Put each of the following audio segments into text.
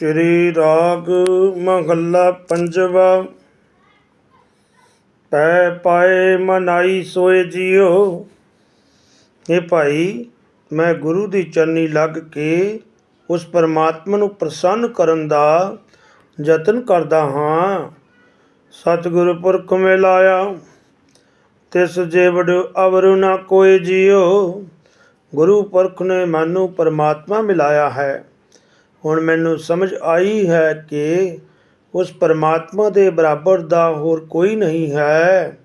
ਸ੍ਰੀ ਰਾਗ ਮਹੱਲਾ ਪੰਜਵਾ। ਪੈ ਪਾਏ ਮਨਾਈ ਸੋਏ ਜੀਓ। ਇਹ ਭਾਈ, ਮੈਂ ਗੁਰੂ ਦੀ ਚਰਨੀ ਲੱਗ ਕੇ ਉਸ ਪਰਮਾਤਮਾ ਨੂੰ ਪ੍ਰਸੰਨ ਕਰਨ ਦਾ ਯਤਨ ਕਰਦਾ ਹਾਂ। ਸਤਿਗੁਰ ਪੁਰਖ ਮਿਲਾਇਆ, ਤਿਸ ਜੀਵੜ ਅਵਰ ਨਾ ਕੋਈ ਜੀਓ। ਗੁਰੂ ਪੁਰਖ ਨੇ ਮੈਨੂੰ ਪਰਮਾਤਮਾ ਮਿਲਾਇਆ ਹੈ। ਹੁਣ ਮੈਨੂੰ ਸਮਝ ਆਈ ਹੈ ਕਿ ਉਸ ਪਰਮਾਤਮਾ ਦੇ ਬਰਾਬਰ ਦਾ ਹੋਰ ਕੋਈ ਨਹੀਂ ਹੈ।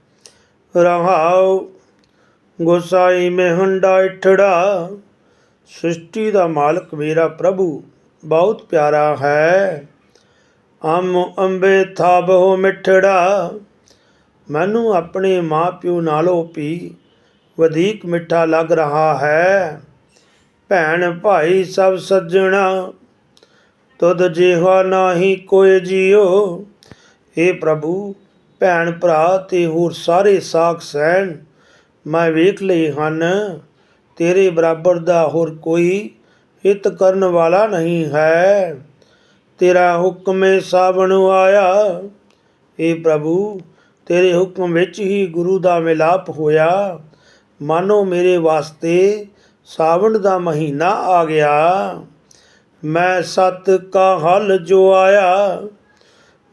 ਰਹਾਉ ਗੋਸਾਈ ਮੈਂ ਹੰਡਾ ਇਠੜਾ। ਸ੍ਰਿਸ਼ਟੀ ਦਾ ਮਾਲਕ ਮੇਰਾ ਪ੍ਰਭੂ, ਬਹੁਤ ਪਿਆਰਾ ਹੈ। ਅਮ ਅੰਬੇ ਥਾਬੋ ਮਿੱਠੜਾ। ਮੈਨੂੰ ਆਪਣੇ ਮਾਪਿਓ ਨਾਲੋਂ ਵੀ ਵਧੇਕ ਮਿੱਠਾ ਲੱਗ ਰਹਾ ਹੈ। ਭੈਣ ਭਾਈ ਸਭ ਸੱਜਣਾ। ਤੁਧ ਜਿਹਾ ਨਾਹੀ ਕੋਈ ਜੀਓ। ਏ ਪ੍ਰਭੂ, ਭੈਣ ਭਰਾ ਤੇ ਹੋਰ ਸਾਰੇ ਸਾਖ ਸੈਣ, ਮੈਂ ਵੇਖ ਲਏ ਹਨ, ਤੇਰੇ ਬਰਾਬਰ ਦਾ ਹੋਰ ਕੋਈ ਹਿਤ ਕਰਨ ਵਾਲਾ ਨਹੀਂ ਹੈ। ਤੇਰਾ ਹੁਕਮੇ ਸਾਵਣ ਆਇਆ। ਏ ਪ੍ਰਭੂ, ਤੇਰੇ ਹੁਕਮ ਵਿੱਚ ਹੀ ਗੁਰੂ ਦਾ ਮਿਲਾਪ ਹੋਇਆ। ਮਾਨੋ ਮੇਰੇ ਵਾਸਤੇ ਸਾਵਣ ਦਾ ਮਹੀਨਾ ਆ ਗਿਆ। ਮੈਂ ਸਤ ਕਾ ਹਲ ਜੋ ਆਇਆ,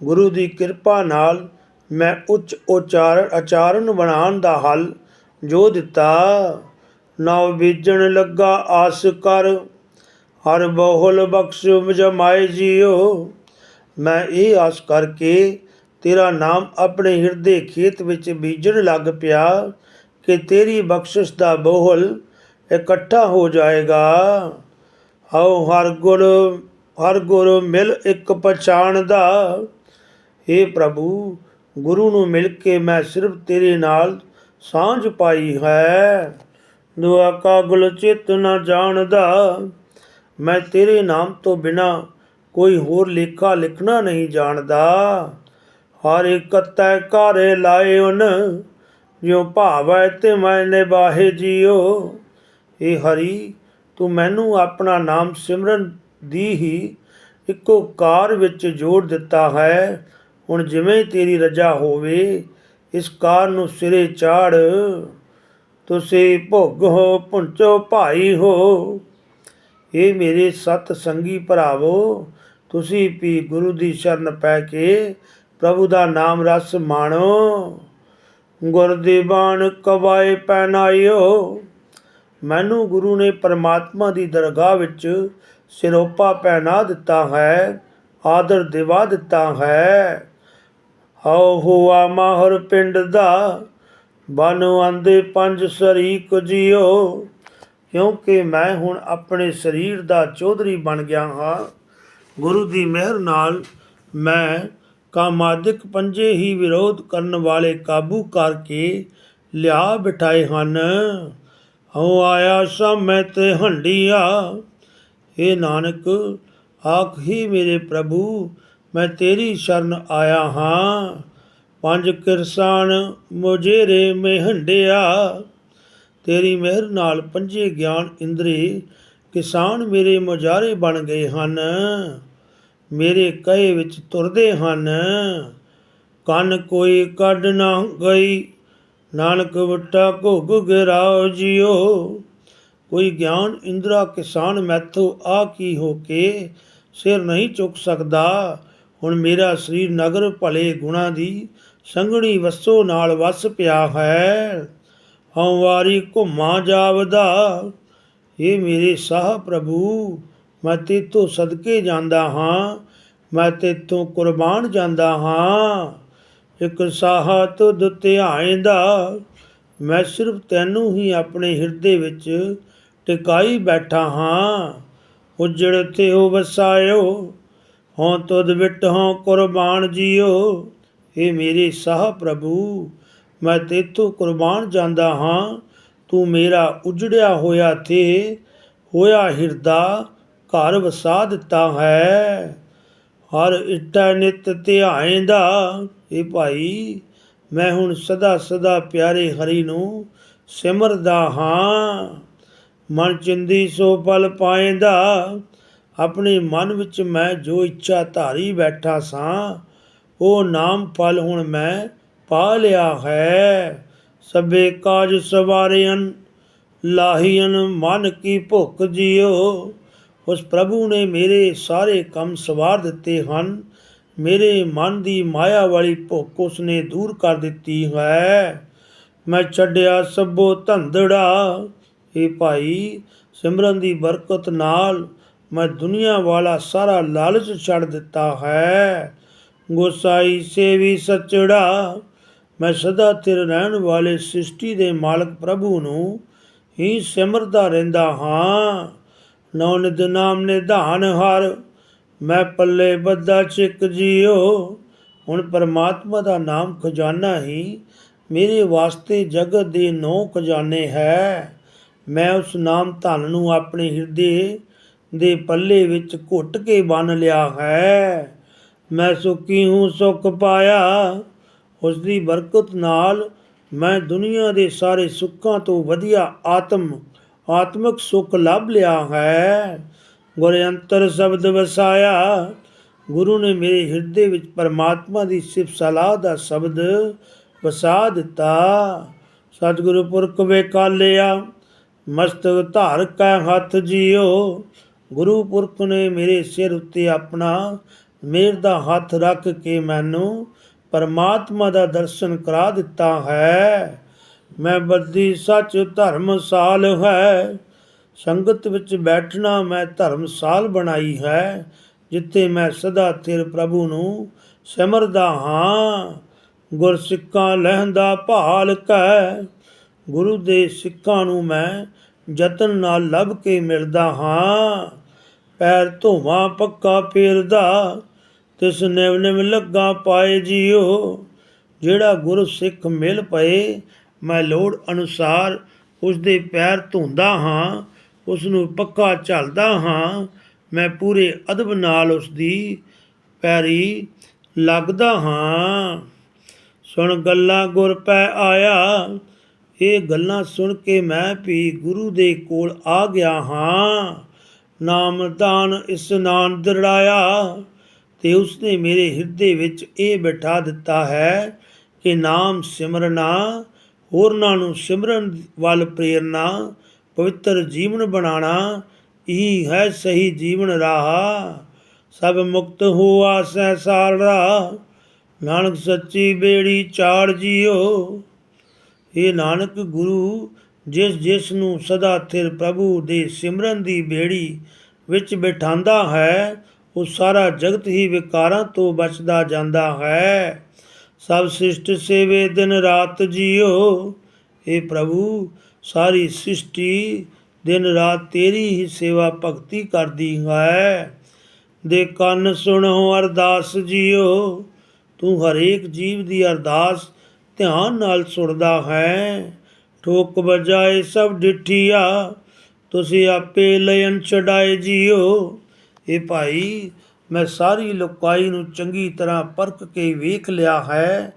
ਗੁਰੂ ਦੀ ਕਿਰਪਾ ਨਾਲ ਮੈਂ ਉੱਚ ਉਚਾਰਨ ਆਚਾਰਨ ਬਣਾਉਣ ਦਾ ਹੱਲ ਜੋ ਦਿੱਤਾ। ਨਵ ਬੀਜਣ ਲੱਗਾ ਆਸ ਕਰ, ਹਰ ਬਹੁਲ ਬਖਸ਼ ਜਮਾਏ ਜੀਓ। ਮੈਂ ਇਹ ਆਸ ਕਰਕੇ ਤੇਰਾ ਨਾਮ ਆਪਣੇ ਹਿਰਦੇ ਖੇਤ ਵਿੱਚ ਬੀਜਣ ਲੱਗ ਪਿਆ ਕਿ ਤੇਰੀ ਬਖਸ਼ਿਸ਼ ਦਾ ਬਹੁਲ ਇਕੱਠਾ ਹੋ ਜਾਏਗਾ। ਹਉ ਹਰ ਗੁਰ ਹਰ ਗੁਰ ਮਿਲ ਇੱਕ ਪਛਾਣ ਦਾ। ਏ ਪ੍ਰਭੂ, ਗੁਰੂ ਨੂੰ ਮਿਲ ਕੇ ਮੈਂ ਸਿਰਫ ਤੇਰੇ ਨਾਲ ਸਾਂਝ ਪਾਈ ਹੈ। ਦੁਆ ਗੁਲ ਚਿਤ ਨਾ ਜਾਣਦਾ। ਮੈਂ ਤੇਰੇ ਨਾਮ ਤੋਂ ਬਿਨਾ ਕੋਈ ਹੋਰ ਲੇਖਾ ਲਿਖਣਾ ਨਹੀਂ ਜਾਣਦਾ। ਹਰ ਇੱਕ ਤੈ ਘਰੇ ਲਾਏ ਉਨ ਜਿਉ ਭਾਵੈ ਤੇ ਮੈਂ ਨਿਬਾਹੇ ਜੀਓ। ਇਹ ਹਰੀ ਤੂੰ ਮੈਨੂੰ ਆਪਣਾ ਨਾਮ ਸਿਮਰਨ ਦੀ ਹੀ ਇੱਕੋ ਕਾਰ ਵਿੱਚ ਜੋੜ ਦਿੱਤਾ ਹੈ। ਹੁਣ ਜਿਵੇਂ ਤੇਰੀ ਰਜਾ ਹੋਵੇ, ਇਸ ਕਾਰ ਨੂੰ ਸਿਰੇ ਚਾੜ। ਤੁਸੀਂ ਭੁੱਗ ਹੋ ਪੁੰਚੋ ਭਾਈ ਹੋ। ਇਹ ਮੇਰੇ ਸਤ ਸੰਗੀ ਭਰਾਵੋ, ਤੁਸੀਂ ਵੀ ਗੁਰੂ ਦੀ ਸ਼ਰਨ ਪੈ ਕੇ ਪ੍ਰਭੂ ਦਾ ਨਾਮ ਰਸ ਮਾਣੋ। ਗੁਰ ਦੀ ਬਾਣ ਕਵਾਏ ਪਹਿਨਾਇਓ। ਮੈਨੂੰ ਗੁਰੂ ਨੇ ਪਰਮਾਤਮਾ ਦੀ ਦਰਗਾਹ ਵਿੱਚ ਸਿਰੋਪਾ ਪਹਿਨਾ ਦਿੱਤਾ ਹੈ, ਆਦਰ ਦਿਵਾ ਦਿੱਤਾ ਹੈ। ਹਉ ਹੁਆ ਮਾਹਰ ਪਿੰਡ ਦਾ, ਬਨ ਆਂਦੇ ਪੰਜ ਸਰੀਕ ਜਿਓ ਕਿਉਂਕਿ ਮੈਂ ਹੁਣ ਆਪਣੇ ਸਰੀਰ ਦਾ ਚੌਧਰੀ ਬਣ ਗਿਆ ਹਾਂ। ਗੁਰੂ ਦੀ ਮਿਹਰ ਨਾਲ ਮੈਂ ਕਾਮਾਦਿਕ ਪੰਜੇ ਹੀ ਵਿਰੋਧ ਕਰਨ ਵਾਲੇ ਕਾਬੂ ਕਰਕੇ ਲਿਆ ਬਿਠਾਏ ਹਨ। ਹਉ ਆਇਆ ਸਮੈ ਤੇ ਹੰਡੀਆ ਏ ਨਾਨਕ, ਆਖ ਹੀ ਮੇਰੇ ਪ੍ਰਭੂ, ਮੈਂ ਤੇਰੀ ਸ਼ਰਨ ਆਇਆ ਹਾਂ। ਪੰਜ ਕਿਰਸਾਨ ਮੁਜੇਰੇ ਮੇ ਹੰਡਿਆ ਤੇਰੀ ਮਿਹਰ ਨਾਲ ਪੰਜੇ ਗਿਆਨ ਇੰਦਰੀ, ਕਿਸਾਨ ਮੇਰੇ ਮੁਜਾਰੇ ਬਣ ਗਏ ਹਨ। ਮੇਰੇ ਕਹੇ ਵਿੱਚ ਤੁਰਦੇ ਹਨ। ਕੰਨ ਕੋਈ ਕੱਢ ਨਾ ਗਈ ਨਾਨਕ ਵਟਾ ਘੁੱਗ ਗਿਰਾਓ ਜਿਓ। ਕੋਈ ਗਿਆਨ ਇੰਦਰਾ ਕਿਸਾਨ ਮੈਥੋਂ ਆ ਕੀ ਹੋ ਕੇ ਸਿਰ ਨਹੀਂ ਚੁੱਕ ਸਕਦਾ। ਹੁਣ ਮੇਰਾ ਸਰੀਰ ਨਗਰ ਭਲੇ ਗੁਣਾ ਦੀ ਸੰਗਣੀ ਵਸੋ ਨਾਲ ਵਸ ਪਿਆ ਹੈ। ਹਉ ਵਾਰੀ ਘੁੰਮਾ ਜਾਵਦਾ। ਇਹ ਮੇਰੇ ਸਾਹ ਪ੍ਰਭੂ, ਮੈਂ ਤੇਤੋਂ ਸਦਕੇ ਜਾਂਦਾ ਹਾਂ, ਮੈਂ ਤੇਤੋਂ ਕੁਰਬਾਨ ਜਾਂਦਾ ਹਾਂ। ਇੱਕ ਸਾਹਾ ਤੁਧ ਧਿਆਇਂਦਾ ਮੈਂ ਸਿਰਫ ਤੈਨੂੰ ਹੀ ਆਪਣੇ ਹਿਰਦੇ ਵਿੱਚ ਟਿਕਾਈ ਬੈਠਾ ਹਾਂ। ਉਜੜ ਤੇ ਹੋ ਵਸਾਇਓ, ਹਉ ਤੁਧ ਵਿਟ ਹਉ ਕੁਰਬਾਨ ਜੀਓ। ਇਹ ਮੇਰੇ ਸਾਹ ਪ੍ਰਭੂ, ਮੈਂ ਤੇਤੋਂ ਕੁਰਬਾਨ ਜਾਂਦਾ ਹਾਂ। ਤੂੰ ਮੇਰਾ ਉਜੜਿਆ ਹੋਇਆ ਤੇ ਹੋਇਆ ਹਿਰਦਾ ਘਰ ਵਸਾ ਦਿੱਤਾ ਹੈ। ਹਰ ਇੱਟਾ ਨਿਤ ਧਿਆਇਂਦਾ ਇਹ ਭਾਈ, ਮੈਂ ਹੁਣ ਸਦਾ ਸਦਾ ਪਿਆਰੇ ਹਰੀ ਨੂੰ ਸਿਮਰਦਾ ਹਾਂ। ਮਨ ਚਿੰਦੀ ਸੋ ਪਲ ਪਾਏਂਦਾ, ਆਪਣੇ ਮਨ ਵਿੱਚ ਮੈਂ ਜੋ ਇੱਛਾ ਧਾਰੀ ਬੈਠਾ ਸਾਂ ਉਹ ਨਾਮ ਫਲ ਹੁਣ ਮੈਂ ਪਾ ਲਿਆ ਹੈ। ਸਭੇ ਕਾਜ ਸਵਾਰਿਅਨ ਲਾਹੀਨ ਮਨ ਕੀ ਭੁੱਖ ਜਿਉ ਉਸ ਪ੍ਰਭੂ ਨੇ ਮੇਰੇ ਸਾਰੇ ਕੰਮ ਸਵਾਰ ਦਿੱਤੇ ਹਨ। ਮੇਰੇ ਮਨ ਦੀ ਮਾਇਆ ਵਾਲੀ ਭੁੱਖ ਉਸਨੇ ਦੂਰ ਕਰ ਦਿੱਤੀ ਹੈ। ਮੈਂ ਛੱਡਿਆ ਸਭੋ ਧੰਦੜਾ। ਇਹ ਭਾਈ, ਸਿਮਰਨ ਦੀ ਬਰਕਤ ਨਾਲ ਮੈਂ ਦੁਨੀਆ ਵਾਲਾ ਸਾਰਾ ਲਾਲਚ ਛੱਡ ਦਿੱਤਾ ਹੈ। ਗੋਸਾਈ ਸੇਵੀ ਸਚੜਾ। ਮੈਂ ਸਦਾ ਤਿਰ ਰਹਿਣ ਵਾਲੇ ਸ੍ਰਿਸ਼ਟੀ ਦੇ ਮਾਲਕ ਪ੍ਰਭੂ ਨੂੰ ਹੀ ਸਿਮਰਦਾ ਰਹਿੰਦਾ ਹਾਂ। ਨੌ ਨਿਧ ਨਾਮ ਨਿਧਾਨ ਹਰ ਮੈਂ ਪੱਲੇ ਬੱਦਾ ਚਿਕ ਜਿਓ। ਹੁਣ ਪਰਮਾਤਮਾ ਦਾ ਨਾਮ ਖਜ਼ਾਨਾ ਹੀ ਮੇਰੇ ਵਾਸਤੇ ਜਗਤ ਦੇ ਨੌ ਖਜ਼ਾਨੇ ਹੈ। ਮੈਂ ਉਸ ਨਾਮ ਧਨ ਨੂੰ ਆਪਣੇ ਹਿਰਦੇ ਦੇ ਪੱਲੇ ਵਿੱਚ ਘੁੱਟ ਕੇ ਬੰਨ ਲਿਆ ਹੈ। ਮੈਂ ਸੁਖੀ ਹੂੰ ਸੁਖ ਪਾਇਆ। ਉਸ ਦੀ ਬਰਕਤ ਨਾਲ ਮੈਂ ਦੁਨੀਆ ਦੇ ਸਾਰੇ ਸੁੱਖਾਂ ਤੋਂ ਵਧੀਆ ਆਤਮ, ਆਤਮਿਕ ਸੁੱਖ ਲੱਭ ਲਿਆ ਹੈ। ਗੁਰ ਅੰਤਰ ਸ਼ਬਦ ਵਸਾਇਆ। ਗੁਰੂ ਨੇ ਮੇਰੇ ਹਿਰਦੇ ਵਿੱਚ ਪਰਮਾਤਮਾ ਦੀ ਸਿਫਤ ਸਲਾਹ ਦਾ ਸ਼ਬਦ ਵਸਾ ਦਿੱਤਾ। ਸਤਿਗੁਰੂ ਪੁਰਖ ਵੇਕਾਲਿਆ ਮਸਤਕ ਧਾਰ ਕੈ ਹੱਥ ਜਿਓ। ਗੁਰੂ ਪੁਰਖ ਨੇ ਮੇਰੇ ਸਿਰ ਉੱਤੇ ਆਪਣਾ ਮੇਰ ਦਾ ਹੱਥ ਰੱਖ ਕੇ ਮੈਨੂੰ ਪਰਮਾਤਮਾ ਦਾ ਦਰਸ਼ਨ ਕਰਾ ਦਿੱਤਾ ਹੈ। ਮੈਂ ਬੱਦੀ ਸੱਚ ਧਰਮਸਾਲ ਹੈ। ਸੰਗਤ ਵਿੱਚ ਬੈਠਣਾ ਮੈਂ ਧਰਮਸਾਲ ਬਣਾਈ ਹੈ, ਜਿੱਥੇ ਮੈਂ ਸਦਾ ਥਿਰ ਪ੍ਰਭੂ ਨੂੰ ਸਿਮਰਦਾ ਹਾਂ। ਗੁਰ ਸਿੱਖਾਂ ਲਹਿੰਦਾ ਭਾਲ ਕੈ, ਗੁਰੂ ਦੇ ਸਿੱਖਾਂ ਨੂੰ ਮੈਂ ਯਤਨ ਨਾਲ ਲੱਭ ਕੇ ਮਿਲਦਾ ਹਾਂ। ਪੈਰ ਧੋਵਾਂ, ਪੱਕਾ ਫੇਰਦਾ, ਤਿਸ ਨਿਵ ਨਿਵ ਲੱਗਾ ਪਾਏ ਜੀਓ। ਜਿਹੜਾ ਗੁਰੂ ਸਿੱਖ ਮਿਲ ਪਏ, ਮੈਂ ਲੋੜ ਅਨੁਸਾਰ ਉਸ ਦੇ ਪੈਰ ਧੋਂਦਾ ਹਾਂ। ਉਸ ਨੂੰ ਪੱਕਾ ਝਲਦਾ ਹਾਂ। ਮੈਂ ਪੂਰੇ ਅਦਬ ਨਾਲ ਉਸ ਦੀ ਪੈਰੀ ਲੱਗਦਾ ਹਾਂ। ਸੁਣ ਗੱਲਾਂ ਗੁਰ ਪੈ ਆਇਆ। ਇਹ ਗੱਲਾਂ ਸੁਣ ਕੇ ਮੈਂ ਵੀ ਗੁਰੂ ਦੇ ਕੋਲ ਆ ਗਿਆ ਹਾਂ। ਨਾਮ ਦਾਨ ਇਸਨਾਨ ਦਰੜਾਇਆ। ਤੇ ਉਸਨੇ ਮੇਰੇ ਹਿਰਦੇ ਵਿੱਚ ਇਹ ਬਿਠਾ ਦਿੱਤਾ ਹੈ ਕਿ ਨਾਮ ਸਿਮਰਨਾ, ਹੋਰਨਾਂ ਨੂੰ ਸਿਮਰਨ ਵੱਲ ਪ੍ਰੇਰਨਾ ਪਵਿੱਤਰ ਜੀਵਨ ਬਣਾਉਣਾ, ਇਹੀ ਹੈ ਸਹੀ ਜੀਵਨ ਰਾਹ। ਸਭ ਮੁਕਤ ਹੋਆ ਸਹਿ ਸਾਰਾ ਨਾਨਕ ਸੱਚੀ ਬੇੜੀ ਚਾੜ ਜੀਓ। ਇਹ ਨਾਨਕ ਗੁਰੂ, ਜਿਸ ਜਿਸ ਨੂੰ ਸਦਾ ਥਿਰ ਪ੍ਰਭੂ ਦੇ ਸਿਮਰਨ ਦੀ ਬੇੜੀ ਵਿੱਚ ਬਿਠਾਉਂਦਾ ਹੈ, ਉਹ ਸਾਰਾ ਜਗਤ ਹੀ ਵਿਕਾਰਾਂ ਤੋਂ ਬਚਦਾ ਜਾਂਦਾ ਹੈ। ਸਭ ਸ੍ਰਿਸ਼ਟ ਸੇਵੇ ਦਿਨ ਰਾਤ ਜੀਓ। ਇਹ ਪ੍ਰਭੂ ਸਾਰੀ ਸ੍ਰਿਸ਼ਟੀ ਦਿਨ ਰਾਤ ਤੇਰੀ ਹੀ ਸੇਵਾ ਭਗਤੀ ਕਰਦੀ ਹੈ। ਦੇ ਕੰਨ ਸੁਣੋ ਅਰਦਾਸ ਜੀਓ, ਤੂੰ ਹਰੇਕ ਜੀਵ ਦੀ ਅਰਦਾਸ ਧਿਆਨ ਨਾਲ ਸੁਣਦਾ ਹੈ। ਠੋਕ ਵਜਾਏ ਸਭ ਡਿਠੀਆ, ਤੁਸੀਂ ਆਪੇ ਲਯਨ ਛਡਾਏ ਜੀਓ। ਇਹ ਭਾਈ, ਮੈਂ ਸਾਰੀ ਲੋਕਾਈ ਨੂੰ ਚੰਗੀ ਤਰ੍ਹਾਂ ਪਰਖ ਕੇ ਵੇਖ ਲਿਆ ਹੈ,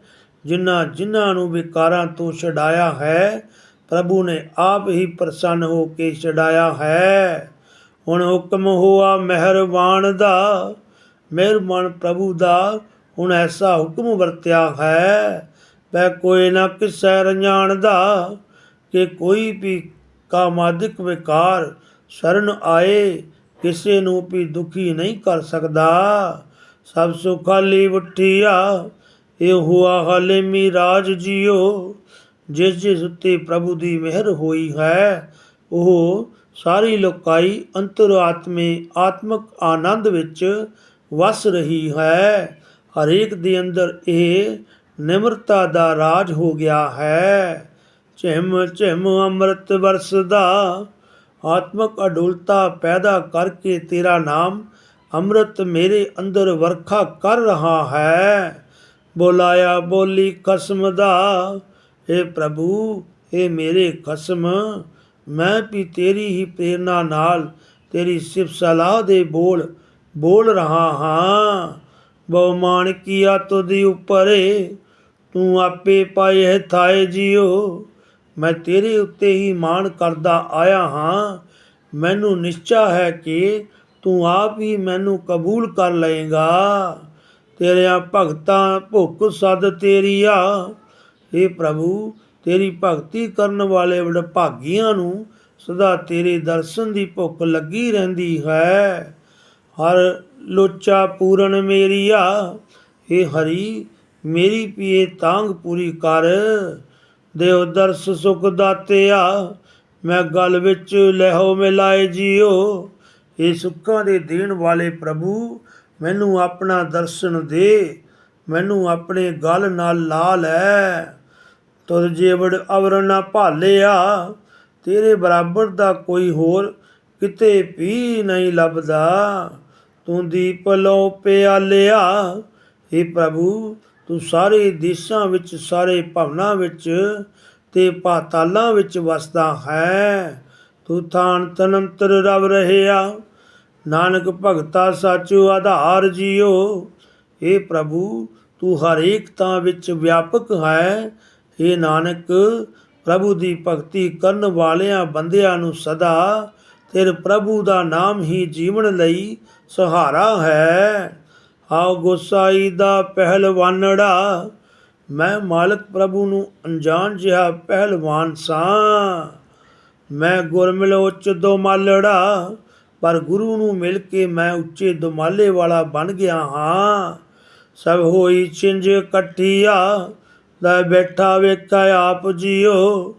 ਜਿਨ੍ਹਾਂ ਜਿਨ੍ਹਾਂ ਨੂੰ ਵਿਕਾਰਾਂ ਤੋਂ ਛਡਾਇਆ ਹੈ ਪ੍ਰਭੂ ਨੇ ਆਪ ਹੀ ਪ੍ਰਸੰਨ ਹੋ ਕੇ ਛਡਾਇਆ ਹੈ। ਹੁਣ ਹੁਕਮ ਹੋਆ ਮਿਹਰਬਾਨ ਦਾ, ਮਿਹਰਬਾਨ ਪ੍ਰਭੂ ਦਾ, ਹੁਣ ਐਸਾ ਹੁਕਮ ਵਰਤਿਆ ਹੈ। ਵੈ ਕੋਈ ਨਾ ਕਿਸੈ ਰੰਜਾਣਦਾ ਕਿ ਕੋਈ ਵੀ ਕਾਮਾਦਿਕ ਵਿਕਾਰ ਸ਼ਰਨ ਆਏ, ਕਿਸੇ ਨੂੰ ਵੀ ਦੁਖੀ ਨਹੀਂ ਕਰ ਸਕਦਾ। ਸਭ ਸੁਖਾਲੀ ਵਠੀਆ ਇਹ ਹੁਆ ਹਾਲੇ ਮੀਰਾਜ ਜੀਓ। ਜਿਸ ਜਿਸ ਉੱਤੇ ਪ੍ਰਭੂ ਦੀ ਮਿਹਰ ਹੋਈ ਹੈ, ਉਹ ਸਾਰੀ ਲੋਕਾਈ ਅੰਤਰਾਤਮੇ ਆਤਮਿਕ ਆਨੰਦ ਵਿੱਚ ਵਸ ਰਹੀ ਹੈ। ਹਰੇਕ ਦੇ ਅੰਦਰ ਇਹ ਨਿਮਰਤਾ ਦਾ ਰਾਜ ਹੋ ਗਿਆ ਹੈ। ਝਿਮ ਝਿਮ ਅੰਮ੍ਰਿਤ ਵਰਸਦਾ, ਆਤਮਕ ਅਡੁਲਤਾ ਪੈਦਾ ਕਰਕੇ ਤੇਰਾ ਨਾਮ ਅੰਮ੍ਰਿਤ ਮੇਰੇ ਅੰਦਰ ਵਰਖਾ ਕਰ ਰਹਾ ਹੈ। ਬੋਲਾਇਆ ਬੋਲੀ ਕਸਮ ਦਾ ਏ ਪ੍ਰਭੂ ਏ ਮੇਰੇ ਖਸਮ, ਮੈਂ ਵੀ ਤੇਰੀ ਹੀ ਪ੍ਰੇਰਣਾ ਨਾਲ ਤੇਰੀ ਸਿਫਤ ਸਲਾਹ ਦੇ ਬੋਲ ਬੋਲ ਰਹਾ ਹਾਂ। ਬਹੁ ਮਾਨ ਕੀਆ ਤੁਧੀ ਉਪਰੇ, ਤੂੰ ਆਪੇ ਪਾਏ ਥਾਏ ਜਿਉ। ਮੈਂ ਤੇਰੇ ਉੱਤੇ ਹੀ ਮਾਣ ਕਰਦਾ ਆਇਆ ਹਾਂ। ਮੈਨੂੰ ਨਿਸ਼ਚਾ ਹੈ ਕਿ ਤੂੰ ਆਪ ਹੀ ਮੈਨੂੰ ਕਬੂਲ ਕਰ ਲਏਗਾ। ਤੇਰਿਆਂ ਭਗਤਾਂ ਭੁੱਖ ਸਦ ਤੇਰੀ ਆ हे ਪ੍ਰਭੂ, ਤੇਰੀ ਭਗਤੀ ਕਰਨ ਵਾਲੇ ਵਡਭਾਗੀਆਂ ਨੂੰ ਸਦਾ ਤੇਰੇ ਦਰਸ਼ਨ ਦੀ ਭੁੱਖ ਲੱਗੀ ਰਹਿੰਦੀ ਹੈ। ਹਰ ਲੋਚਾ ਪੂਰਨ ਮੇਰੀਆ ਏ ਹਰੀ, ਮੇਰੀ ਪੀਏ ਤਾਂਗ ਪੂਰੀ ਕਰ। ਦੇਵ ਦਰਸ ਸੁਖ ਦਾਤਿਆ ਮੈਂ ਗਲ ਵਿੱਚ ਲਹੋ ਮਿਲਾਏ ਜੀਓ। ਇਹ ਸੁੱਖਾਂ ਦੇ ਦੇਣ ਵਾਲੇ ਪ੍ਰਭੂ, ਮੈਨੂੰ ਆਪਣਾ ਦਰਸ਼ਨ ਦੇ, ਮੈਨੂੰ ਆਪਣੇ ਗਲ ਨਾਲ ਲਾ ਲੈ। ਤੁਰ ਜੇਵੜ ਅਵਰ ਨਾ ਭਾਲਿਆ, ਤੇਰੇ ਬਰਾਬਰ ਦਾ ਕੋਈ ਹੋਰ ਕਿਤੇ ਵੀ ਨਹੀਂ ਲੱਭਦਾ। ਤੂੰ ਦੀਪ ਲੋ ਪਿਆਲਿਆ ਏ ਪ੍ਰਭੂ, ਤੂੰ ਸਾਰੇ ਦੇਸ਼ਾਂ ਵਿੱਚ, ਸਾਰੇ ਭਵਨਾਂ ਵਿੱਚ ਤੇ ਪਾਤਾਲਾਂ ਵਿੱਚ ਵਸਦਾ ਹੈ। ਤੂੰ ਥਾਨ ਤਨੰਤਰ ਰਵ ਰਹਿਆ, ਨਾਨਕ ਭਗਤਾ ਸਾਚੂ ਆਧਾਰ ਜੀਓ। ਏ ਪ੍ਰਭੂ, ਤੂੰ ਹਰੇਕ ਤਾਂ ਵਿੱਚ ਵਿਆਪਕ ਹੈ ਏ ਨਾਨਕ, ਪ੍ਰਭੂ ਦੀ ਭਗਤੀ ਕਰਨ ਵਾਲਿਆਂ ਬੰਦਿਆਂ ਨੂੰ ਸਦਾ ਤੇਰੇ ਪ੍ਰਭੂ ਦਾ ਨਾਮ ਹੀ ਜੀਵਨ ਲਈ ਸਹਾਰਾ ਹੈ। ਆਓ ਗੋਸਾਈ ਦਾ ਪਹਿਲਵਾਨੜਾ, ਮੈਂ ਮਾਲਕ ਪ੍ਰਭੂ ਨੂੰ ਅਣਜਾਣ ਜਿਹਾ ਪਹਿਲਵਾਨ ਸਾਂ। ਮੈਂ ਗੁਰ ਮਿਲ ਉੱਚ ਦੁਮਾਲੜਾ, ਪਰ ਗੁਰੂ ਨੂੰ ਮਿਲ ਕੇ ਮੈਂ ਉੱਚੇ ਦੁਮਾਲੇ ਵਾਲਾ ਬਣ ਗਿਆ ਹਾਂ। ਸਭ ਹੋਈ ਚਿੰਜ ਇਕੱਠੀਆ ਲੈ ਬੈਠਾ ਵੇਖਿਆ ਆਪ ਜੀਓ।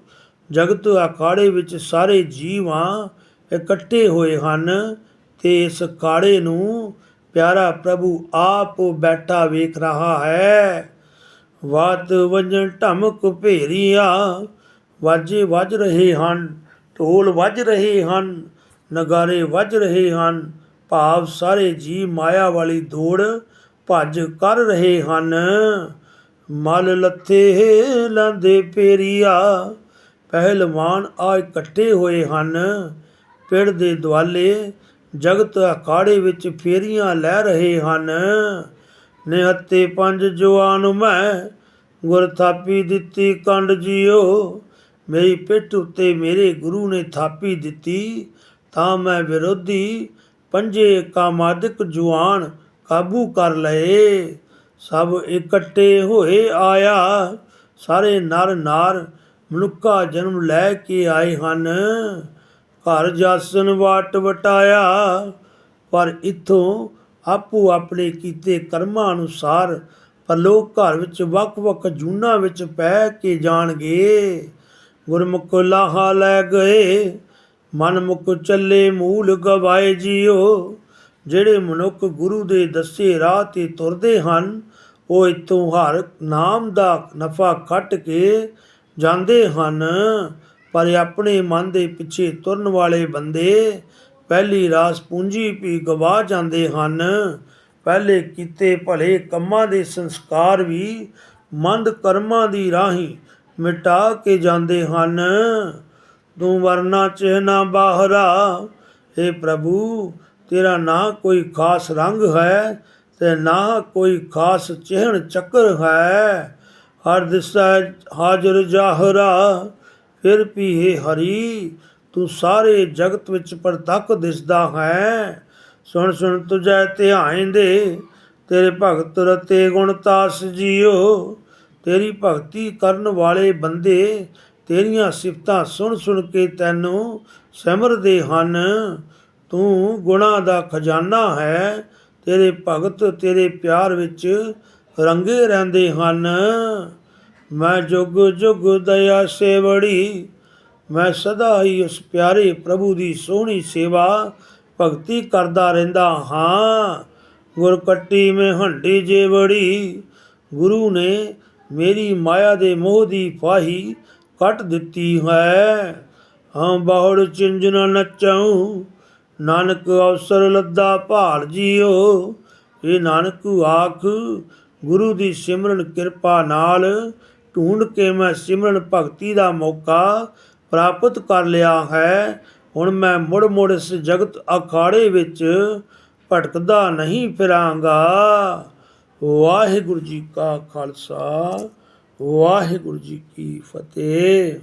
ਜਗਤ ਅਖਾੜੇ ਵਿੱਚ ਸਾਰੇ ਜੀਵਾਂ ਇਕੱਠੇ ਹੋਏ ਹਨ ਤੇ ਇਸ ਅਖਾੜੇ ਨੂੰ ਪਿਆਰਾ ਪ੍ਰਭੂ ਆਪ ਬੈਠਾ ਵੇਖ ਰਹਾ ਹੈ। ਵਾਤ ਵਜਣ ਢਮਕ ਭੇਰੀਆ ਵਾਜੇ ਵੱਜ ਰਹੇ ਹਨ, ਢੋਲ ਵੱਜ ਰਹੇ ਹਨ, ਨਗਾਰੇ ਵੱਜ ਰਹੇ ਹਨ, ਭਾਵ ਸਾਰੇ ਜੀ ਮਾਇਆ ਵਾਲੀ ਦੌੜ ਭੱਜ ਕਰ ਰਹੇ ਹਨ। ਮਲ ਲੱਥੇ ਲਾਂਦੇ ਪੇਰੀਆ, ਪਹਿਲਵਾਨ ਆ ਇਕੱਠੇ ਹੋਏ ਹਨ। ਪਿੰਡ ਦੇ ਦੁਆਲੇ ਜਗਤ ਅਖਾੜੇ ਵਿੱਚ ਫੇਰੀਆਂ ਲੈ ਰਹੇ ਹਨ। ਨਿਹੱਤੇ ਪੰਜ ਜਵਾਨ ਮੈਂ ਗੁਰ ਥਾਪੀ ਦਿੱਤੀ, ਕੰਡ ਜੀਓ, ਮੇਰੀ ਪਿੱਠ ਉੱਤੇ ਮੇਰੇ ਗੁਰੂ ਨੇ ਥਾਪੀ ਦਿੱਤੀ, ਤਾਂ ਮੈਂ ਵਿਰੋਧੀ ਪੰਜੇ ਕਾਮਾਦਿਕ ਜਵਾਨ ਕਾਬੂ ਕਰ ਲਏ। ਸਭ ਇਕੱਠੇ ਹੋਏ ਆਇਆ, ਸਾਰੇ ਨਰ ਨਾਰ ਮਨੁੱਖਾ ਜਨਮ ਲੈ ਕੇ ਆਏ ਹਨ। ਘਰ ਜਾਸਨ ਵਾਟ ਵਟਾਇਆ, ਪਰ ਇਥੋਂ ਆਪੋ ਆਪਣੇ ਕੀਤੇ ਕਰਮਾਂ ਅਨੁਸਾਰ ਪਰਲੋਕ ਘਰ ਵਿੱਚ ਵੱਖ-ਵੱਖ ਜੂਨਾਂ ਵਿੱਚ ਪੈ ਕੇ ਜਾਣਗੇ। ਗੁਰਮੁਖ ਲਾਹਾ ਲੈ ਗਏ, ਮਨ ਮੁਖ ਚੱਲੇ ਮੂਲ ਗਵਾਏ ਜੀਓ। ਜਿਹੜੇ ਮਨੁੱਖ ਗੁਰੂ ਦੇ ਦੱਸੇ ਰਾਹ ਤੇ ਤੁਰਦੇ ਹਨ, ਉਹ ਇਤੋਂ ਹਰ ਨਾਮ ਦਾ ਨਫਾ ਕੱਟ ਕੇ ਜਾਂਦੇ ਹਨ। ਪਰ ਆਪਣੇ ਮਨ ਦੇ ਪਿੱਛੇ ਤੁਰਨ ਵਾਲੇ ਬੰਦੇ ਪਹਿਲੀ ਰਾਸ ਪੂੰਜੀ ਵੀ ਗਵਾ ਜਾਂਦੇ ਹਨ। ਪਹਿਲੇ ਕੀਤੇ ਭਲੇ ਕੰਮਾਂ ਦੇ ਸੰਸਕਾਰ ਵੀ ਮੰਦ ਕਰਮਾਂ ਦੀ ਰਾਹੀਂ ਮਿਟਾ ਕੇ ਜਾਂਦੇ ਹਨ। ਤੂੰ ਵਰਨਾ ਚਿਹਨਾ ਬਾਹਰਾ ਏ ਪ੍ਰਭੂ ਤੇਰਾ ਨਾ ਕੋਈ ਖਾਸ ਰੰਗ ਹੈ ਤੇ ਨਾ ਕੋਈ ਖਾਸ ਚਿਹਣ ਚੱਕਰ ਹੈ। ਹਰ ਦਿਸਾ ਹਾਜ਼ਰ ਜਾਹਰਾ, ਫਿਰ ਵੀ ਹੈ ਹਰੀ, ਤੂੰ ਸਾਰੇ ਜਗਤ ਵਿੱਚ ਪ੍ਰਤੱਖ ਦਿਸਦਾ ਹੈ। ਸੁਣ ਸੁਣ ਤੁਝੈ ਧਿਆਨ ਦੇ, ਤੇਰੇ ਭਗਤ ਰਤੇ ਗੁਣ ਤਾਸ ਜੀਓ। ਤੇਰੀ ਭਗਤੀ ਕਰਨ ਵਾਲੇ ਬੰਦੇ, ਤੇਰੀਆਂ ਸਿਫਤਾਂ ਸੁਣ ਸੁਣ ਕੇ ਤੈਨੂੰ ਸਿਮਰਦੇ ਹਨ। ਤੂੰ ਗੁਣਾ ਦਾ ਖਜ਼ਾਨਾ ਹੈ, ਤੇਰੇ ਭਗਤ ਤੇਰੇ ਪਿਆਰ ਵਿੱਚ ਰੰਗੇ ਰਹਿੰਦੇ ਹਨ। ਮੈਂ ਜੁਗ ਜੁਗ ਦਇਆ ਸੇਵੜੀ, ਮੈਂ ਸਦਾ ਹੀ ਉਸ ਪਿਆਰੇ ਪ੍ਰਭੂ ਦੀ ਸੋਹਣੀ ਸੇਵਾ, ਭਗਤੀ ਕਰਦਾ ਰਹਿੰਦਾ ਹਾਂ। ਗੁਰ ਕੱਟੀ ਮੈਂ ਹੰਡੀ ਜੇਵੜੀ, ਗੁਰੂ ਨੇ ਮੇਰੀ ਮਾਇਆ ਦੇ ਮੋਹ ਦੀ ਫਾਹੀ ਕੱਟ ਦਿੱਤੀ ਹੈ। ਹਾਂ, ਬਾਹੜ ਚਿੰਜਣਾ ਨਚਾਉ ਨਾਨਕ ਅਵਸਰ ਲੱਦਾ ਭਾਲ ਜੀਓ। ਇਹ ਨਾਨਕ, ਆਖ, ਗੁਰੂ ਦੀ ਸਿਮਰਨ ਕਿਰਪਾ ਨਾਲ ਢੂੰਡ ਕੇ ਮੈਂ ਸਿਮਰਨ ਭਗਤੀ ਦਾ ਮੌਕਾ ਪ੍ਰਾਪਤ ਕਰ ਲਿਆ ਹੈ। ਹੁਣ ਮੈਂ ਮੁੜ ਮੁੜ ਇਸ ਜਗਤ ਅਖਾੜੇ ਵਿੱਚ ਭਟਕਦਾ ਨਹੀਂ ਫਿਰਾਂਗਾ। ਵਾਹਿਗੁਰੂ ਜੀ ਕਾ ਖਾਲਸਾ, ਵਾਹਿਗੁਰੂ ਜੀ ਕੀ ਫਤਿਹ।